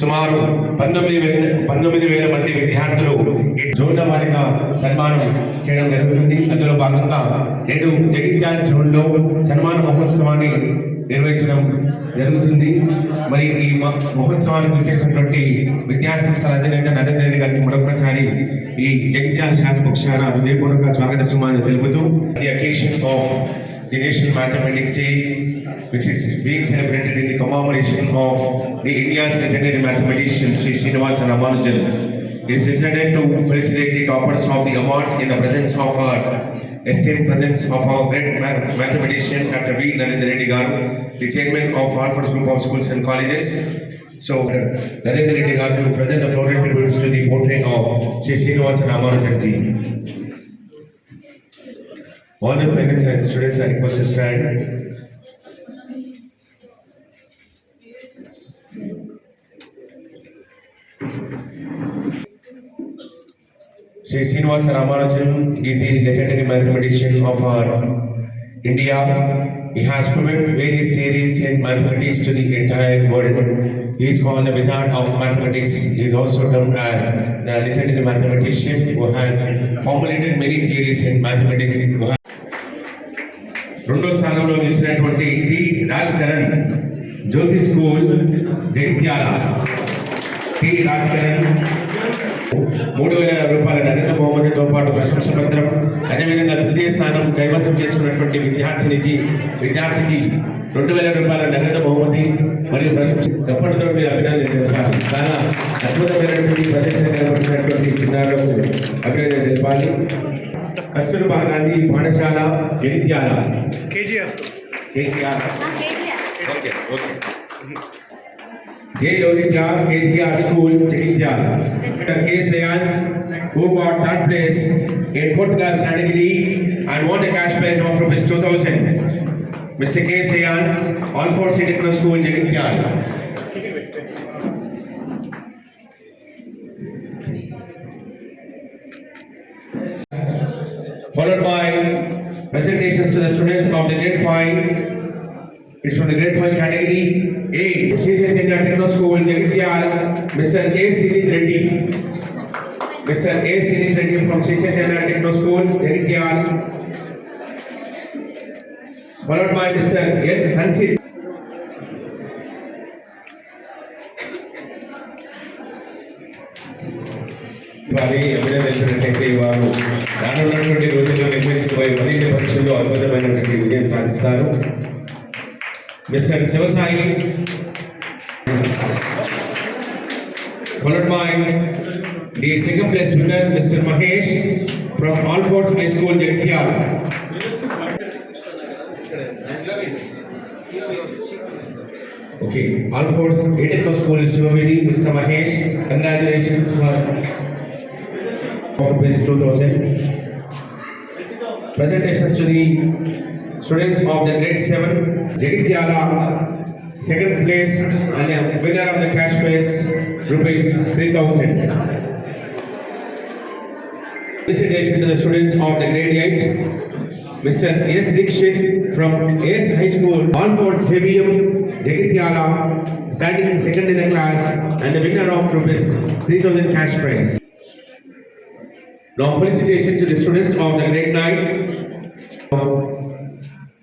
సుమారు పంతొమ్మిది వేల పంతొమ్మిది వేల మంది విద్యార్థులు ఈ జోన్ల వారిగా సన్మానం చేయడం జరుగుతుంది. అందులో భాగంగా నేడు జగిత్యాల జోన్లో సన్మాన మహోత్సవాన్ని నిర్వహించడం జరుగుతుంది. మరి ఈ మహోత్సవానికి వచ్చేసినటువంటి విద్యాసంస్థల అధినేత నరేంద్ర రెడ్డి గారికి మరొకసారి ఈ జగిత్యాల శాఖ పక్షాన హృదయపూర్వక స్వాగత సుమాన్ని తెలుపుతూ the occasion of the national mathematics which is being celebrated in the commemoration of the India's legendary mathematician Sri Srinivasa Ramanujan. It is decided to felicitate the toppers of the award in the presence of our esteemed presence of our great ma- mathematician Dr. V. Narendra Reddy Garu, the chairman of Harvard Group of Schools and Colleges. So, Narendra Reddy Garu will present the floral tributes to the portrait of Sri Srinivasa Ramanujan. All the parents and students are requested to stand. Sri Srinivasa Ramanujan is a legendary mathematician of our India. He has proven various theories in mathematics to the entire world. He is called the wizard of mathematics. He is also termed as the legendary mathematician who has formulated many theories in mathematics. who has- రెండో స్థానంలో నిలిచినటువంటి T Raj Karan Jyothi school Jagtial T Raj Karan మూడు వేల రూపాయల నగదు బహుమతితో పాటు ప్రశంస పత్రం అదేవిధంగా తృతీయ స్థానం కైవసం చేసుకున్నటువంటి విద్యార్థినికి విద్యార్థికి రెండు వేల రూపాయల నగదు బహుమతి మరియు ప్రశంస. చెప్పడంతో మీరు అభినందన తెలపాలి చాలా అద్భుతమైనటువంటి ప్రదర్శన కనబడినటువంటి చిన్నారులకు అభినందన తెలపాలి. కస్తూర్బా గాంధీ పాఠశాల Jagtial KGF KCR okay okay. J. Lohitya KCR School, Jagitial. K. Seyans, who got third place in fourth class category and won the cash prize of rupees 2000. Mr. K. Seyans, All Four City Techno School, Jagitial. Followed by presentations to the students of the grade five it's from the grade 5 category A, Sri Chaitanya Techno School, Jagitial, Mr. A. Sinit Reddy. Mr. A. Sinit Reddy from Sri Chaitanya Techno School, Jagitial. Followed by Mr. N. Hansit. వారి అభినందించినట్లయితే వారు రానున్నటువంటి రోజుల్లో నిర్వహించబోయే మరిన్ని పరీక్షల్లో అద్భుతమైనటువంటి విజయం సాధిస్తారు Mr. Sivasai, followed by the second place winner, Mr. Mahesh from All Force High School, Jagtial. Okay, All Force Technical School is Shivamedi, Mr. Mahesh, congratulations for of 2000. Presentations to the students of the grade 7 Jagitiala second place and winner of the cash prize rupees 3000 Felicitation to the students of the grade 8 Mr. S. Dikshit from S. High School Alford Sevium Jagitiala standing second in the class and the winner of rupees 3000 cash prize now felicitation to the students of the grade 9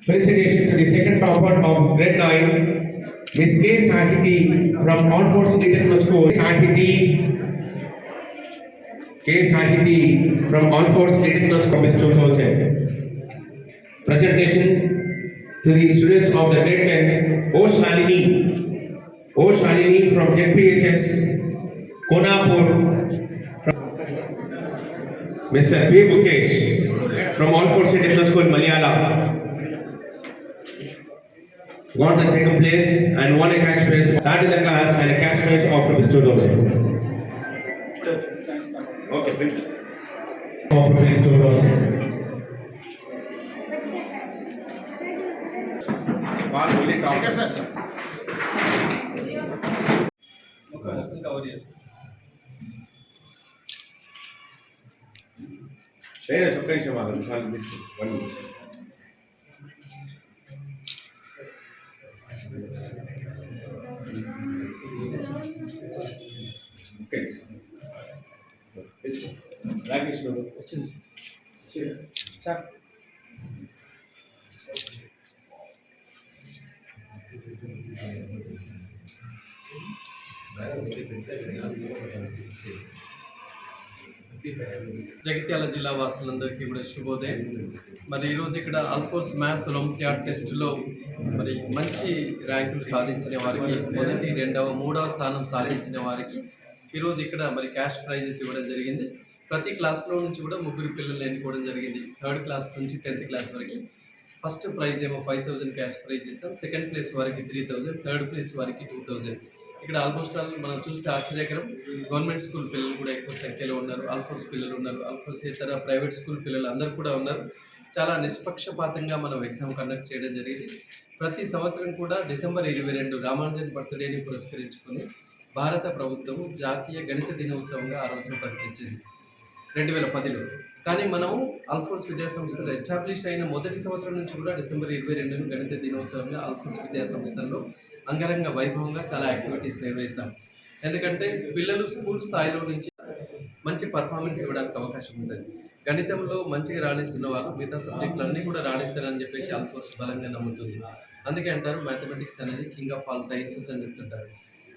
Felicitation to the second topper of grade 9, Miss K. Sahiti from Alford City Techno School. Sahiti, K. Sahiti from Alford City Techno School, Miss 2000. Presentation to the students of the grade 10, O. Shalini, O. Shalini from ZPHS, Konapur. From Mr. P. Mukesh from Alford City Techno School, Malayalam got the second place and won a cash prize that is the class and a cash prize of rupees 2000 okay please. of rupees 2000 వాళ్ళు వెళ్ళి top వేరే ఒక్క నిమిషం వాళ్ళు వాళ్ళు తీసుకో one నిమిషం జగిత్యాల జిల్లా వాసులందరికీ కూడా శుభోదయం. మరి ఈరోజు ఇక్కడ అల్ఫోర్స్ మ్యాథ్స్ రొమ్క్యాట్ టెస్ట్లో మరి మంచి ర్యాంకులు సాధించిన వారికి మొదటి రెండవ మూడవ స్థానం సాధించిన వారికి ఈరోజు ఇక్కడ మరి క్యాష్ ప్రైజెస్ ఇవ్వడం జరిగింది. ప్రతి క్లాస్లో నుంచి కూడా ముగ్గురు పిల్లలు ఎన్నుకోవడం జరిగింది. థర్డ్ క్లాస్ నుంచి టెన్త్ క్లాస్ వరకు. ఫస్ట్ ప్రైజ్ ఏమో ఫైవ్ థౌజండ్ క్యాష్ ప్రైజ్ ఇచ్చాం. సెకండ్ ప్లేస్ వారికి త్రీ థౌజండ్ థర్డ్ ప్లేస్ వారికి టూ థౌజండ్ ఇక్కడ ఆల్మోస్ట్ ఆల్ మనం చూస్తే ఆశ్చర్యకరం. గవర్నమెంట్ స్కూల్ పిల్లలు కూడా ఎక్కువ సంఖ్యలో ఉన్నారు. ఆల్ఫోర్స్ పిల్లలు ఉన్నారు. ఆల్ఫోర్స్ ఇతర ప్రైవేట్ స్కూల్ పిల్లలు అందరు కూడా ఉన్నారు. చాలా నిష్పక్షపాతంగా మనం ఎగ్జామ్ కండక్ట్ చేయడం జరిగింది. ప్రతి సంవత్సరం కూడా డిసెంబర్ ఇరవై రెండు రామానుజన్ బర్త్డేని పురస్కరించుకుని భారత ప్రభుత్వం జాతీయ గణిత దినోత్సవంగా ఆ రోజున ప్రకటించింది. రెండు వేల పదిలో కానీ మనం అల్ఫోర్స్ విద్యా సంస్థలు ఎస్టాబ్లిష్ అయిన మొదటి సంవత్సరం నుంచి కూడా డిసెంబర్ ఇరవై రెండును గణిత దినోత్సవంగా అల్ఫోర్స్ విద్యా సంస్థల్లో అంగరంగ వైభవంగా చాలా యాక్టివిటీస్ నిర్వహిస్తాం. ఎందుకంటే పిల్లలు స్కూల్ స్థాయిలో నుంచి మంచి పర్ఫార్మెన్స్ ఇవ్వడానికి అవకాశం ఉంటుంది. గణితంలో మంచిగా రాణిస్తున్న వాళ్ళు మిగతా సబ్జెక్టులన్నీ కూడా రాణిస్తారని చెప్పేసి అల్ఫోర్స్ బలంగా నమ్ముతుంది. అందుకే అంటారు మ్యాథమెటిక్స్ అనేది కింగ్ ఆఫ్ ఆల్ సైన్సెస్ అని చెప్తుంటారు.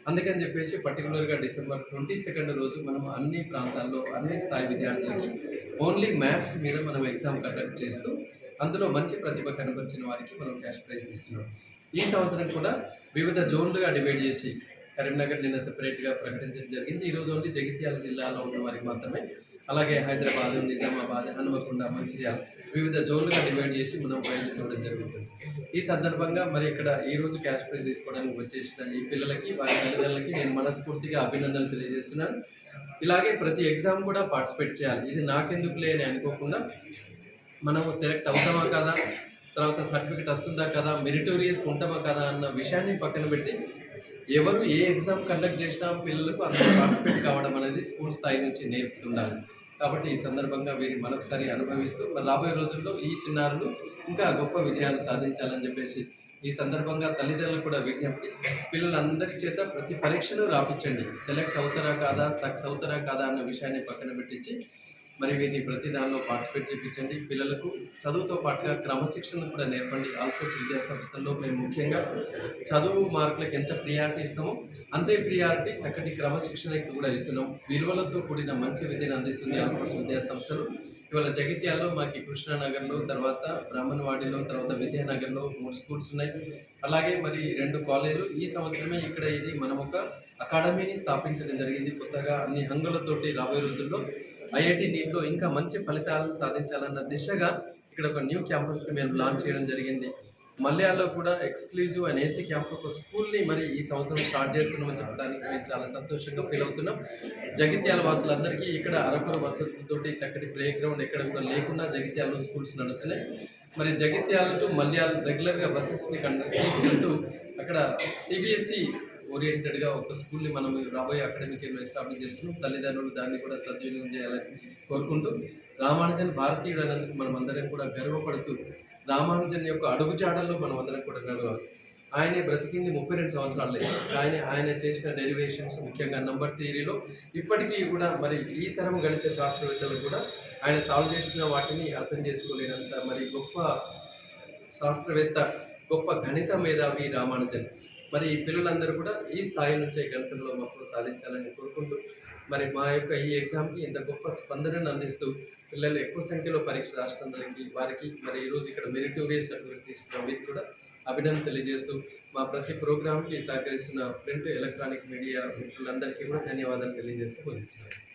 అందుకని చెప్పేసి పర్టికులర్గా డిసెంబర్ ట్వంటీ సెకండ్ రోజు మనం అన్ని ప్రాంతాల్లో అన్ని స్థాయి విద్యార్థులకి ఓన్లీ మ్యాథ్స్ మీద మనం ఎగ్జామ్ కండక్ట్ చేస్తూ అందులో మంచి ప్రతిభ కనబరిచిన వారికి మనం క్యాష్ ప్రైజ్ ఇస్తున్నాం. ఈ సంవత్సరం కూడా వివిధ జోన్లుగా డివైడ్ చేసి కరీంనగర్ నిన్న సెపరేట్గా ప్రకటించడం జరిగింది. ఈరోజు ఓన్లీ జగిత్యాల జిల్లాలో ఉన్న వారికి మాత్రమే అలాగే హైదరాబాద్ నిజామాబాద్ హనుమకొండ మంచిర్యాల వివిధ జోన్లుగా డివైడ్ చేసి మనం ప్రైజెస్ ఇవ్వడం జరుగుతుంది. ఈ సందర్భంగా మరి ఇక్కడ ఈ రోజు క్యాష్ ప్రైజ్ తీసుకోవడానికి వచ్చేసిన ఈ పిల్లలకి వారి తల్లిదండ్రులకి నేను మనస్ఫూర్తిగా అభినందనలు తెలియజేస్తున్నాను. ఇలాగే ప్రతి ఎగ్జామ్ కూడా పార్టిసిపేట్ చేయాలి. ఇది నాకెందుకులే అని అనుకోకుండా మనము సెలెక్ట్ అవుతామా కదా? తర్వాత సర్టిఫికెట్ వస్తుందా కదా? మెరిటోరియస్ ఉంటామా కదా అన్న విషయాన్ని పక్కన పెట్టి ఎవరు ఏ ఎగ్జామ్ కండక్ట్ చేసినా పిల్లలకు అందులో పార్టిసిపేట్ కావడం అనేది స్కూల్ స్థాయి నుంచి నేర్పుతుండాలి. కాబట్టి ఈ సందర్భంగా వీరి మరొకసారి అనుభవిస్తూ మరి రాబోయే రోజుల్లో ఈ చిన్నారులు ఇంకా గొప్ప విజయాలు సాధించాలని చెప్పేసి ఈ సందర్భంగా తల్లిదండ్రులు కూడా విజ్ఞప్తి. పిల్లలందరి చేత ప్రతి పరీక్షను రాపించండి సెలెక్ట్ అవుతారా కాదా సక్స్ అవుతారా కాదా అన్న విషయాన్ని పక్కన పెట్టించి మరి వీటిని ప్రతి దానిలో పార్టిసిపేట్ చేయించండి పిల్లలకు చదువుతో పాటుగా క్రమశిక్షణ కూడా నేర్పండి. ఆల్ఫోర్స్ విద్యా సంస్థల్లో మేము ముఖ్యంగా చదువు మార్కులకు ఎంత ప్రియారిటీ ఇస్తామో అంతే ప్రియారిటీ చక్కటి క్రమశిక్షణకి కూడా ఇస్తున్నాం. విలువలతో కూడిన మంచి విద్యను అందిస్తుంది ఆల్ఫోర్స్ విద్యా సంస్థలు. ఇవాళ జగిత్యాలలో మాకు కృష్ణానగర్లో తర్వాత బ్రాహ్మణవాడిలో తర్వాత విద్యానగర్లో మూడు స్కూల్స్ ఉన్నాయి. అలాగే మరి రెండు కాలేజీలు. ఈ సంవత్సరమే ఇక్కడ ఇది మనం ఒక అకాడమీని స్థాపించడం జరిగింది. కొత్తగా అన్ని హంగులతోటి రాబోయే రోజుల్లో ఐఐటి నీట్లో ఇంకా మంచి ఫలితాలను సాధించాలన్న దిశగా ఇక్కడ ఒక న్యూ క్యాంపస్ని మేము లాంచ్ చేయడం జరిగింది. మలయాళంలో కూడా ఎక్స్క్లూజివ్ అండ్ ఏసీ క్యాంప్ ఒక స్కూల్ని మరి ఈ సంవత్సరం స్టార్ట్ చేస్తున్నామని చెప్పడానికి మేము చాలా సంతోషంగా ఫీల్ అవుతున్నాం. జగిత్యాల వాసులందరికీ ఇక్కడ అరకుర వసతులతోటి చక్కటి ప్లే గ్రౌండ్ ఎక్కడ కూడా లేకుండా జగిత్యాలలో స్కూల్స్ నడుస్తున్నాయి. మరి జగిత్యాల టు మలయాళం రెగ్యులర్గా బస్సెస్ని కండక్ట్ తీసుకెళ్తూ అక్కడ సిబిఎస్ఈ ఓరియంటెడ్గా ఒక స్కూల్ని మనం రాబోయే అకాడమిక్ ఇయర్లో ఎస్టాబ్లిష్ చేస్తున్నాం. తల్లిదండ్రులు దాన్ని కూడా సద్వినియోగం చేయాలని కోరుకుంటూ రామానుజన్ భారతీయుడు అన్నందుకు మనం అందరం కూడా గర్వపడుతూ రామానుజన్ యొక్క అడుగుజాడల్లో మనం అందరం కూడా గర్వాలి ఆయనే బ్రతికింది ముప్పై రెండు సంవత్సరాలే. ఆయన ఆయన చేసిన డెరివేషన్స్ ముఖ్యంగా నంబర్ థియరీలో. ఇప్పటికీ కూడా మరి ఈ తరం గణిత శాస్త్రవేత్తలు కూడా ఆయన సాల్వ్ చేసిన వాటిని అర్థం చేసుకోలేనంత మరి గొప్ప శాస్త్రవేత్త గొప్ప గణిత మేధావి రామానుజన్. మరి ఈ పిల్లలందరూ కూడా ఈ స్థాయి నుంచే గణితంలో మాకు సాధించాలని కోరుకుంటూ మరి మా యొక్క ఈ ఎగ్జామ్కి ఇంత గొప్ప స్పందనను అందిస్తూ పిల్లలు ఎక్కువ సంఖ్యలో పరీక్ష రాష్ట్రందరికీ వారికి మరి ఈరోజు ఇక్కడ మెరిటోరియస్ సర్టిఫికేట్స్ తీసుకున్న వీరికి కూడా అభినందన తెలియజేస్తూ మా ప్రతి ప్రోగ్రామ్కి సహకరిస్తున్న ప్రింట్ ఎలక్ట్రానిక్ మీడియా మిత్రులందరికీ కూడా ధన్యవాదాలు తెలియజేస్తూ ముగిస్తున్నాను.